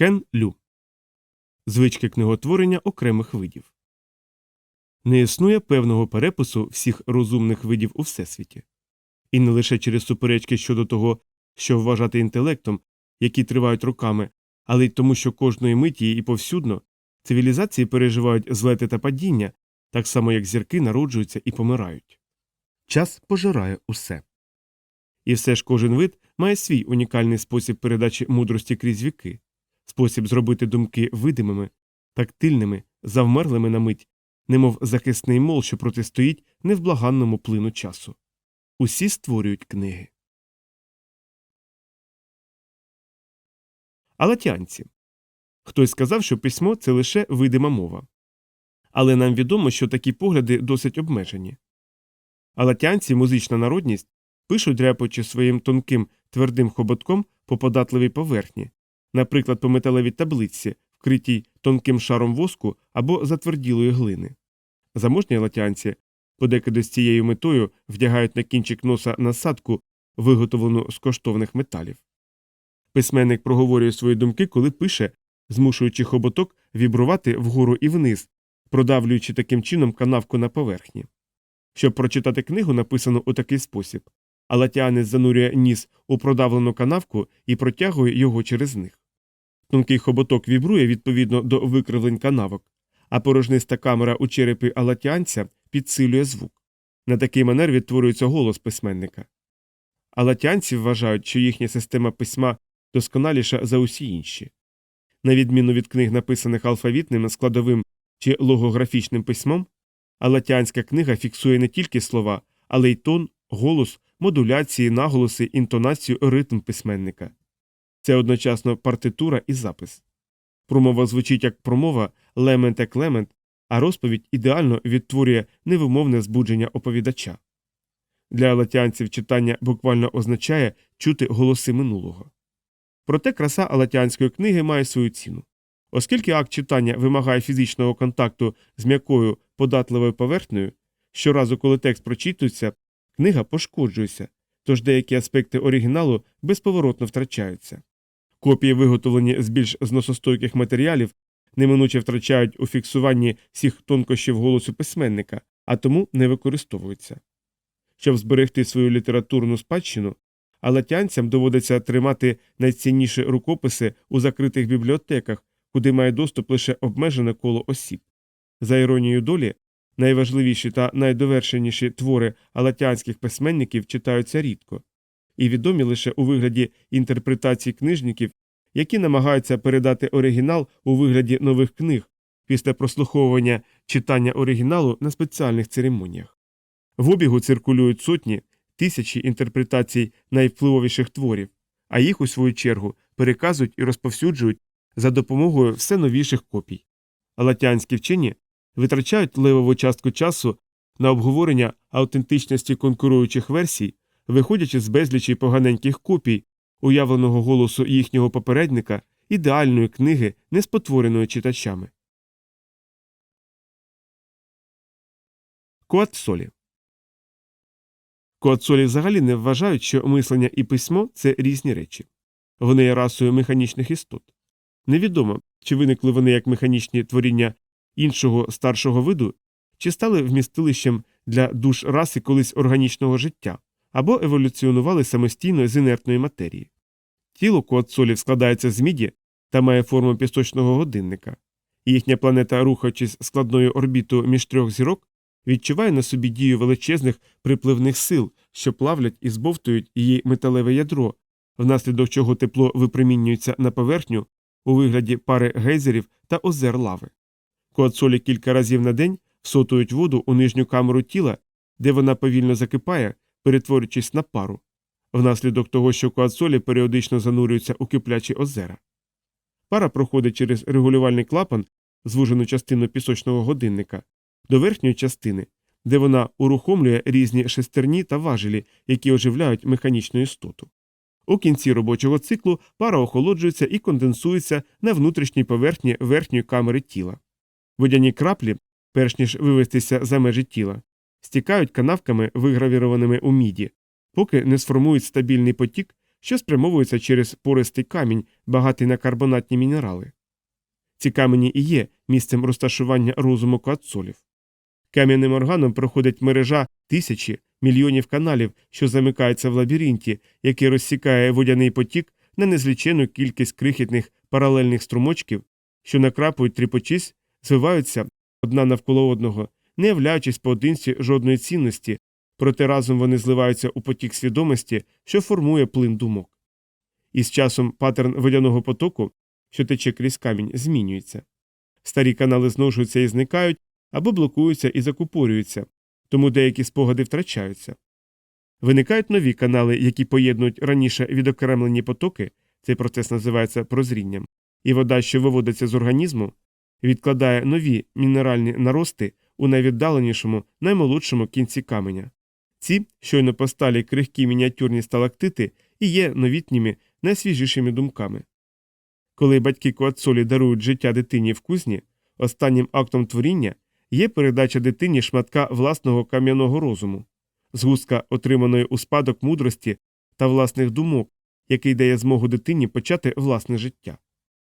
Кен Лю. Звички книготворення окремих видів. Не існує певного перепису всіх розумних видів у всесвіті. І не лише через суперечки щодо того, що вважати інтелектом, які тривають роками, але й тому, що кожної миті і повсюдно цивілізації переживають злети та падіння, так само як зірки народжуються і помирають. Час пожирає усе. І все ж кожен вид має свій унікальний спосіб передачі мудрості крізь віки, спосіб зробити думки видимими, тактильними, завмерлими на мить, немов захисний мол, що протистоїть невблаганному плину часу. Усі створюють книги. Алатіанці. Хтось сказав, що письмо це лише видима мова. Але нам відомо, що такі погляди досить обмежені. Алатіанці, музична народність, пишуть, дряпаючи своїм тонким твердим хоботком по податливій поверхні, наприклад, по металевій таблиці, вкритій тонким шаром воску або затверділої глини. Заможні латянці подекуди з цією метою вдягають на кінчик носа насадку, виготовлену з коштовних металів. Письменник проговорює свої думки, коли пише, змушуючи хоботок вібрувати вгору і вниз, продавлюючи таким чином канавку на поверхні. Щоб прочитати книгу, написану у такий спосіб, Алатіанець занурює ніс у продавлену канавку і протягує його через них. Тонкий хоботок вібрує відповідно до викривлень канавок, а порожниста камера у черепі алатіанця підсилює звук. На такий манер відтворюється голос письменника. Алатіанці вважають, що їхня система письма досконаліша за усі інші. На відміну від книг, написаних алфавітним, складовим чи логографічним письмом, алатіанська книга фіксує не тільки слова, але й тон, голос, модуляції, наголоси, інтонацію, ритм письменника. Це одночасно партитура і запис. Промова звучить як промова, лемент як лемент, а розповідь ідеально відтворює невимовне збудження оповідача. Для латянців читання буквально означає чути голоси минулого. Проте краса алатянської книги має свою ціну. Оскільки акт читання вимагає фізичного контакту з м'якою податливою поверхнею, щоразу, коли текст прочитується, книга пошкоджується, тож деякі аспекти оригіналу безповоротно втрачаються. Копії, виготовлені з більш зносостойких матеріалів, неминуче втрачають у фіксуванні всіх тонкощів голосу письменника, а тому не використовуються. Щоб зберегти свою літературну спадщину, алатянцям доводиться тримати найцінніші рукописи у закритих бібліотеках, куди має доступ лише обмежене коло осіб. За іронією долі, найважливіші та найдовершеніші твори алатянських письменників читаються рідко, і відомі лише у вигляді інтерпретацій книжників, які намагаються передати оригінал у вигляді нових книг після прослуховування читання оригіналу на спеціальних церемоніях. В обігу циркулюють сотні, тисячі інтерпретацій найвпливовіших творів, а їх, у свою чергу, переказують і розповсюджують за допомогою все новіших копій. Латянські вчені витрачають левову частку часу на обговорення аутентичності конкуруючих версій, виходячи з безлічі поганеньких копій, уявленого голосу їхнього попередника, ідеальної книги, неспотвореної читачами. Коатсолі Коатсолі взагалі не вважають, що мислення і письмо це різні речі. Вони є расою механічних істот. Невідомо, чи виникли вони як механічні творіння іншого старшого виду, чи стали вмістилищем для душ раси колись органічного життя, або еволюціонували самостійно з інертної матерії. Тіло коатсолів складається з міді та має форму пісочного годинника, їхня планета, рухаючись складною орбітою між трьох зірок, відчуває на собі дію величезних припливних сил, що плавлять і збовтують її металеве ядро, внаслідок чого тепло випромінюється на поверхню у вигляді пари гейзерів та озер лави. Коацолі кілька разів на день всотують воду у нижню камеру тіла, де вона повільно закипає, перетворюючись на пару, внаслідок того, що коацолі періодично занурюються у киплячі озера. Пара проходить через регулювальний клапан, звужену частину пісочного годинника, до верхньої частини, де вона урухомлює різні шестерні та важелі, які оживляють механічну істоту. У кінці робочого циклу пара охолоджується і конденсується на внутрішній поверхні верхньої камери тіла. Водяні краплі, перш ніж вивестися за межі тіла, стікають канавками, вигравірованими у міді, поки не сформують стабільний потік, що спрямовуються через пористий камінь, багатий на карбонатні мінерали. Ці камені і є місцем розташування розуму коацолів. Кам'яним органом проходить мережа тисячі мільйонів каналів, що замикаються в лабіринті, який розсікає водяний потік на незлічену кількість крихітних паралельних струмочків, що накрапують тріпочись, звиваються одна навколо одного, не являючись поодинці жодної цінності, проте разом вони зливаються у потік свідомості, що формує плин думок. І з часом паттерн водяного потоку, що тече крізь камінь, змінюється. Старі канали зношуються і зникають або блокуються і закупорюються, тому деякі спогади втрачаються. Виникають нові канали, які поєднують раніше відокремлені потоки, цей процес називається прозрінням, і вода, що виводиться з організму, відкладає нові мінеральні нарости у найвіддаленішому, наймолодшому кінці каменя. Ці щойно посталі крихкі мініатюрні сталактити і є новітніми, найсвіжішими думками. Коли батьки Коацолі дарують життя дитині в кузні, останнім актом творіння є передача дитині шматка власного кам'яного розуму, згустка отриманої у спадок мудрості та власних думок, який дає змогу дитині почати власне життя.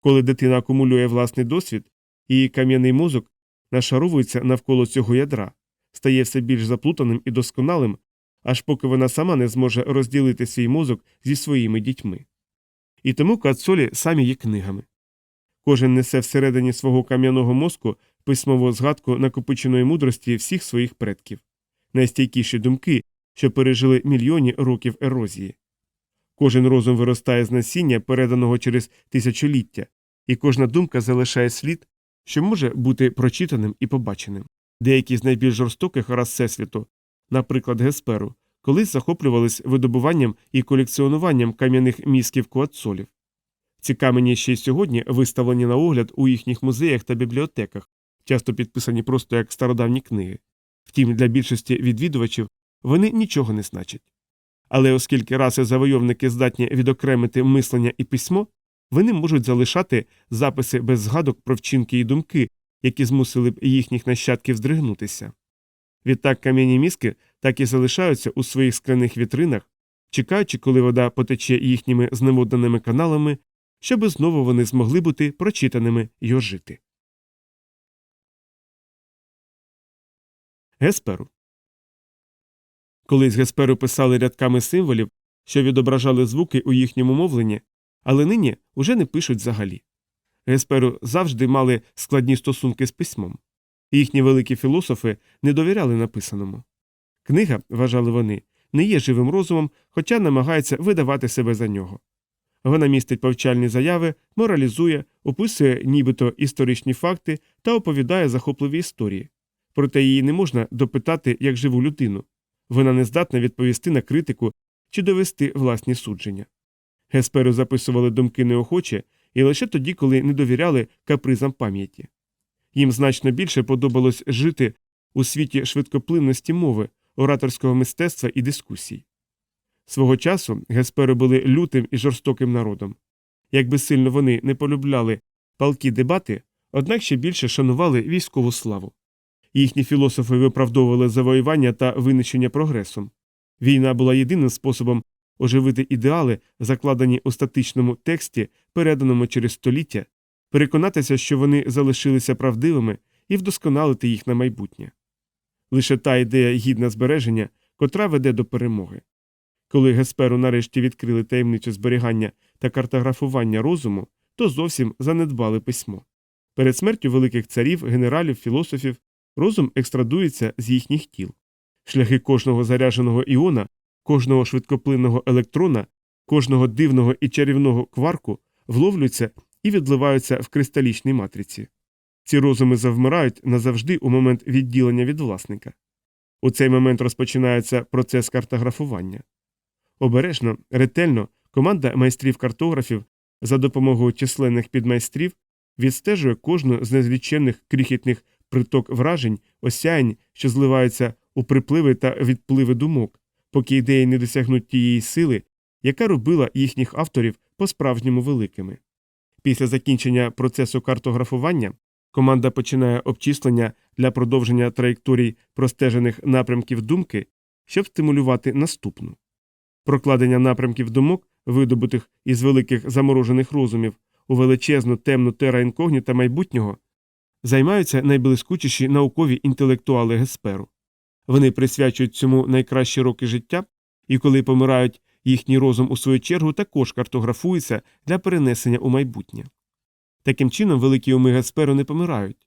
Коли дитина акумулює власний досвід, її кам'яний мозок нашаровується навколо цього ядра, стає все більш заплутаним і досконалим, аж поки вона сама не зможе розділити свій мозок зі своїми дітьми. І тому кацолі самі є книгами. Кожен несе всередині свого кам'яного мозку письмову згадку накопиченої мудрості всіх своїх предків, найстійкіші думки, що пережили мільйони років ерозії. Кожен розум виростає з насіння, переданого через тисячоліття, і кожна думка залишає слід, що може бути прочитаним і побаченим. Деякі з найбільш жорстоких рас Всесвіту, наприклад, Гесперу, колись захоплювались видобуванням і колекціонуванням кам'яних мізків коацолів. Ці камені ще й сьогодні виставлені на огляд у їхніх музеях та бібліотеках, часто підписані просто як стародавні книги. Втім, для більшості відвідувачів вони нічого не значать. Але оскільки раси завойовники здатні відокремити мислення і письмо, вони можуть залишати записи без згадок про вчинки і думки, які змусили б їхніх нащадків здригнутися. Відтак кам'яні мізки так і залишаються у своїх скляних вітринах, чекаючи, коли вода потече їхніми зневодненими каналами, щоби знову вони змогли бути прочитаними й ожити. Гесперу Колись Гесперу писали рядками символів, що відображали звуки у їхньому мовленні, але нині уже не пишуть взагалі. Гесперу завжди мали складні стосунки з письмом. Їхні великі філософи не довіряли написаному. Книга, вважали вони, не є живим розумом, хоча намагається видавати себе за нього. Вона містить повчальні заяви, моралізує, описує нібито історичні факти та оповідає захопливі історії. Проте її не можна допитати як живу людину. Вона не здатна відповісти на критику чи довести власні судження. Гесперу записували думки неохоче і лише тоді, коли не довіряли капризам пам'яті. Їм значно більше подобалось жити у світі швидкоплинності мови, ораторського мистецтва і дискусій. Свого часу Геспери були лютим і жорстоким народом. Якби сильно вони не полюбляли палкі дебати, однак ще більше шанували військову славу. Їхні філософи виправдовували завоювання та винищення прогресом. Війна була єдиним способом оживити ідеали, закладені у статичному тексті, переданому через століття, переконатися, що вони залишилися правдивими, і вдосконалити їх на майбутнє. Лише та ідея гідна збереження, котра веде до перемоги. Коли Гесперу нарешті відкрили таємницю зберігання та картографування розуму, то зовсім занедбали письмо. Перед смертю великих царів, генералів, філософів розум екстрадується з їхніх тіл. Шляхи кожного зарядженого іона, кожного швидкоплинного електрона, кожного дивного і чарівного кварку вловлюються і відливаються в кристалічній матриці. Ці розуми завмирають назавжди у момент відділення від власника. У цей момент розпочинається процес картографування. Обережно, ретельно команда майстрів-картографів за допомогою численних підмайстрів відстежує кожну з незліченних крихітних приток вражень, осяянь, що зливаються у припливи та відпливи думок, поки ідеї не досягнуть тієї сили, яка робила їхніх авторів по-справжньому великими. Після закінчення процесу картографування команда починає обчислення для продовження траєкторій простежених напрямків думки, щоб стимулювати наступну. Прокладення напрямків думок видобутих із великих заморожених розумів, у величезну темну тера інкогніта майбутнього, займаються найблискучіші наукові інтелектуали Гесперу. Вони присвячують цьому найкращі роки життя, і коли помирають, їхній розум у свою чергу також картографується для перенесення у майбутнє. Таким чином, великі уми Гесперу не помирають.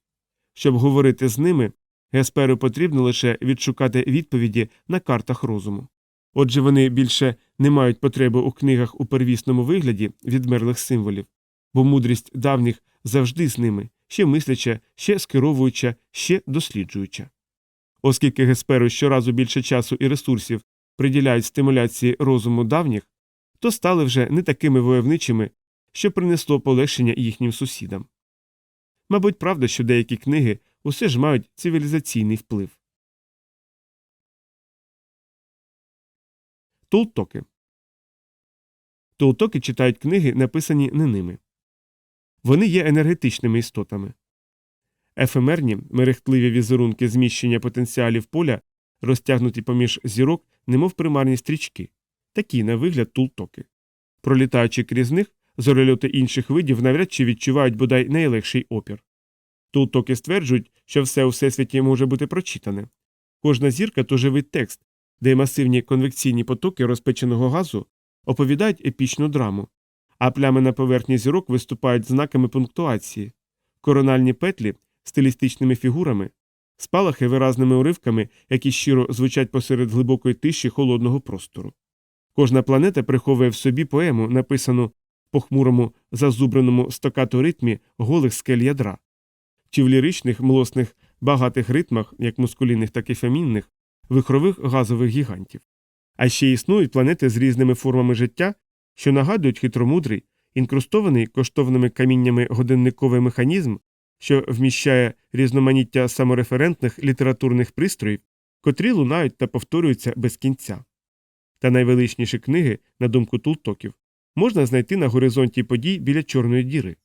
Щоб говорити з ними, Гесперу потрібно лише відшукати відповіді на картах розуму. Отже, вони більше не мають потреби у книгах у первісному вигляді відмерлих символів, бо мудрість давніх завжди з ними, ще мисляча, ще скеровуюча, ще досліджуюча. Оскільки Гесперу щоразу більше часу і ресурсів приділяють стимуляції розуму давніх, то стали вже не такими войовничими, що принесло полегшення їхнім сусідам. Мабуть, правда, що деякі книги усе ж мають цивілізаційний вплив. Тултоки Тултоки читають книги, написані не ними. Вони є енергетичними істотами. Ефемерні, мерехтливі візерунки зміщення потенціалів поля розтягнуті поміж зірок, немов примарні стрічки, такі на вигляд тултоки. Пролітаючи крізь них, зорольоти інших видів навряд чи відчувають бодай найлегший опір. Тултоки стверджують, що все у всесвіті може бути прочитане. Кожна зірка то живий текст, де масивні конвекційні потоки розпеченого газу оповідають епічну драму, а плями на поверхні зірок виступають знаками пунктуації, корональні петлі стилістичними фігурами, спалахи виразними уривками, які щиро звучать посеред глибокої тиші холодного простору. Кожна планета приховує в собі поему, написану по хмурому зазубреному стокато ритмі голих скель ядра, чи в ліричних, млосних, багатих ритмах, як мускулінних, так і фемінних, вихрових газових гігантів. А ще існують планети з різними формами життя, що нагадують хитромудрий, інкрустований коштовними каміннями годинниковий механізм, що вміщає різноманіття самореферентних літературних пристроїв, котрі лунають та повторюються без кінця. Та найвеличніші книги, на думку тултоків, можна знайти на горизонті подій біля Чорної діри.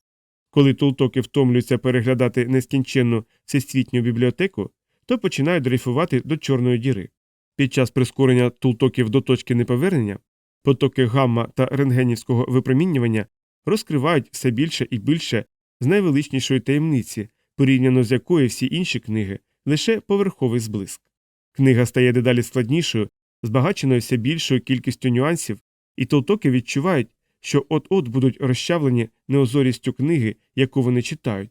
Коли тултоки втомлюються переглядати нескінченну всесвітню бібліотеку, то починають дрейфувати до Чорної діри. Під час прискорення тултоків до точки неповернення потоки гамма та рентгенівського випромінювання розкривають все більше і більше з найвеличнішої таємниці, порівняно з якою всі інші книги лише поверховий зблиск. Книга стає дедалі складнішою, збагаченою все більшою кількістю нюансів, і толтоки відчувають, що от-от будуть розчавлені неозорістю книги, яку вони читають.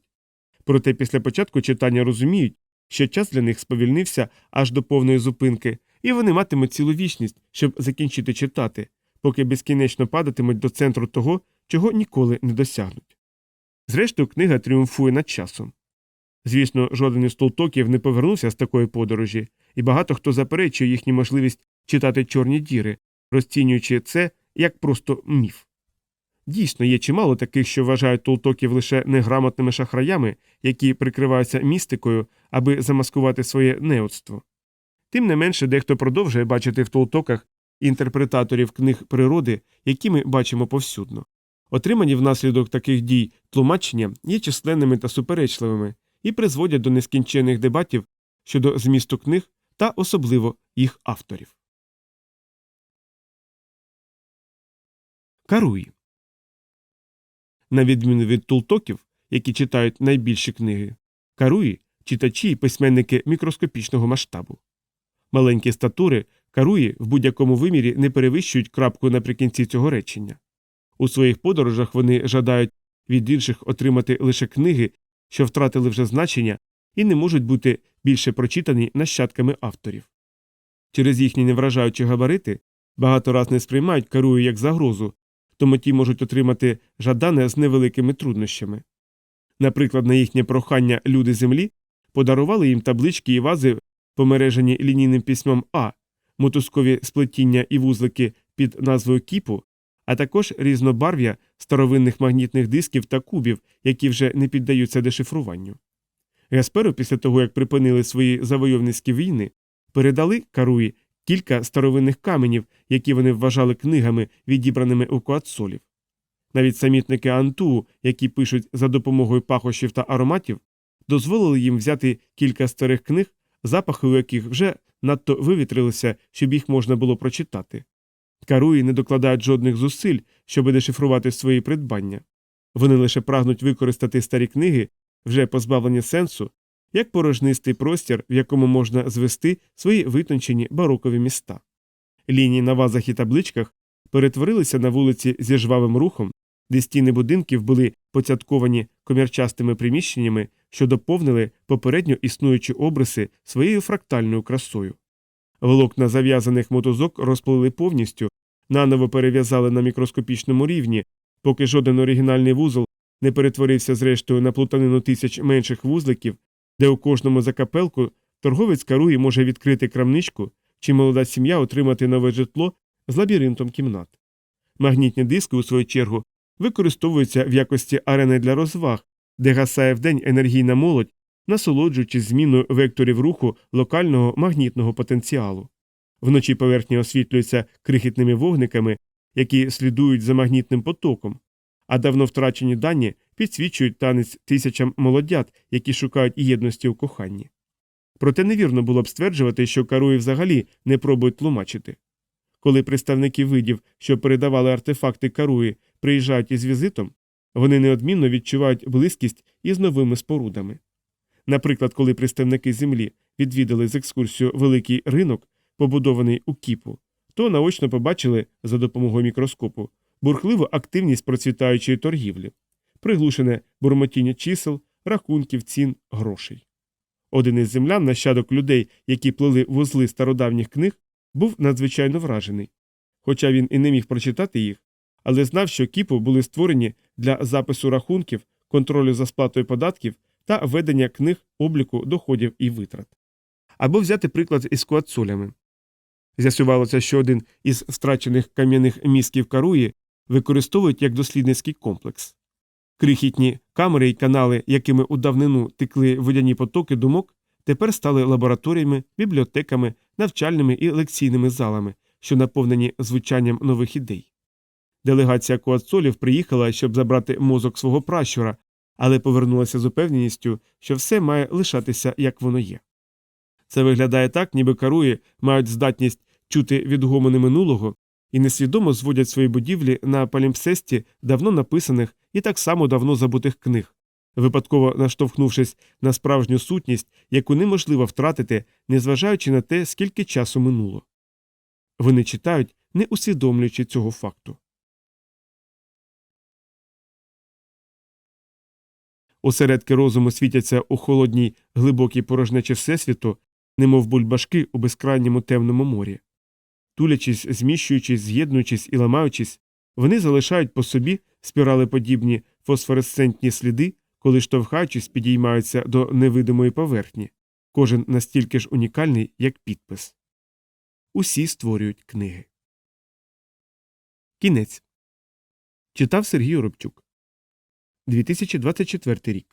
Проте після початку читання розуміють, що час для них сповільнився аж до повної зупинки, і вони матимуть цілу вічність, щоб закінчити читати, поки безкінечно падатимуть до центру того, чого ніколи не досягнуть. Зрештою, книга тріумфує над часом. Звісно, жоден із толтоків не повернувся з такої подорожі, і багато хто заперечує їхню можливість читати чорні діри, розцінюючи це як просто міф. Дійсно, є чимало таких, що вважають толтоків лише неграмотними шахраями, які прикриваються містикою, аби замаскувати своє неоцтво. Тим не менше, дехто продовжує бачити в толтоках інтерпретаторів книг природи, які ми бачимо повсюдно. Отримані внаслідок таких дій тлумачення є численними та суперечливими і призводять до нескінченних дебатів щодо змісту книг та особливо їх авторів. Каруї На відміну від тултоків, які читають найбільші книги, каруї читачі і письменники мікроскопічного масштабу. Маленькі статури каруї в будь-якому вимірі не перевищують крапку наприкінці цього речення. У своїх подорожах вони жадають від інших отримати лише книги, що втратили вже значення і не можуть бути більше прочитані нащадками авторів. Через їхні невражаючі габарити багато раз не сприймають карую як загрозу, тому ті можуть отримати жадане з невеликими труднощами. Наприклад, на їхнє прохання люди землі подарували їм таблички і вази, помережені лінійним письмом А, мотузкові сплетіння і вузлики під назвою Кіпу, а також різнобарв'я старовинних магнітних дисків та кубів, які вже не піддаються дешифруванню. Гасперу, після того як припинили свої завойовницькі війни, передали каруї кілька старовинних каменів, які вони вважали книгами, відібраними у коатсолів. Навіть самітники Анту, які пишуть за допомогою пахощів та ароматів, дозволили їм взяти кілька старих книг, запахи у яких вже надто вивітрилися, щоб їх можна було прочитати. Каруї не докладають жодних зусиль, щоб дешифрувати свої придбання. Вони лише прагнуть використати старі книги, вже позбавлені сенсу, як порожнистий простір, в якому можна звести свої витончені барокові міста. Лінії на вазах і табличках перетворилися на вулиці зі жвавим рухом, де стіни будинків були поцятковані комірчастими приміщеннями, що доповнили попередньо існуючі обриси своєю фрактальною красою. Волокна зав'язаних мотузок розплили повністю, наново перев'язали на мікроскопічному рівні, поки жоден оригінальний вузол не перетворився зрештою на плутанину тисяч менших вузликів, де у кожному закапелку торговець каруї може відкрити крамничку чи молода сім'я отримати нове житло з лабіринтом кімнат. Магнітні диски, у свою чергу, використовуються в якості арени для розваг, де гасає вдень енергійна молодь, насолоджуючись зміною векторів руху локального магнітного потенціалу. Вночі поверхня освітлюється крихітними вогниками, які слідують за магнітним потоком, а давно втрачені дані підсвічують танець тисячам молодят, які шукають єдності у коханні. Проте невірно було б стверджувати, що каруї взагалі не пробують тлумачити. Коли представники видів, що передавали артефакти каруї, приїжджають із візитом, вони неодмінно відчувають близькість із новими спорудами. Наприклад, коли представники землі відвідали з екскурсію великий ринок, побудований у кіпу, то наочно побачили за допомогою мікроскопу бурхливу активність процвітаючої торгівлі, приглушене бурмотіння чисел, рахунків, цін, грошей. Один із землян, нащадок людей, які плели вузли стародавніх книг, був надзвичайно вражений. Хоча він і не міг прочитати їх, але знав, що кіпу були створені для запису рахунків, контролю за сплатою податків та ведення книг обліку доходів і витрат. Або взяти приклад із куацулями. З'ясувалося, що один із втрачених кам'яних мізків каруї використовують як дослідницький комплекс. Крихітні камери і канали, якими у давнину текли водяні потоки думок, тепер стали лабораторіями, бібліотеками, навчальними і лекційними залами, що наповнені звучанням нових ідей. Делегація Куацолів приїхала, щоб забрати мозок свого пращура, але повернулася з упевненістю, що все має лишатися, як воно є. Це виглядає так, ніби каруї мають здатність чути відгомони минулого і несвідомо зводять свої будівлі на палімпсесті давно написаних і так само давно забутих книг, випадково наштовхнувшись на справжню сутність, яку неможливо втратити, незважаючи на те, скільки часу минуло. Вони читають, не усвідомлюючи цього факту. Осередки розуму світяться у холодній глибокій порожнечі Всесвіту, немов бульбашки у безкрайньому темному морі. Тулячись, зміщуючись, з'єднуючись і ламаючись, вони залишають по собі спіралеподібні фосфоресцентні сліди, коли штовхаючись, підіймаються до невидимої поверхні, кожен настільки ж унікальний, як підпис. Усі створюють книги. Кінець читав Сергій Оробчук 2024 рік.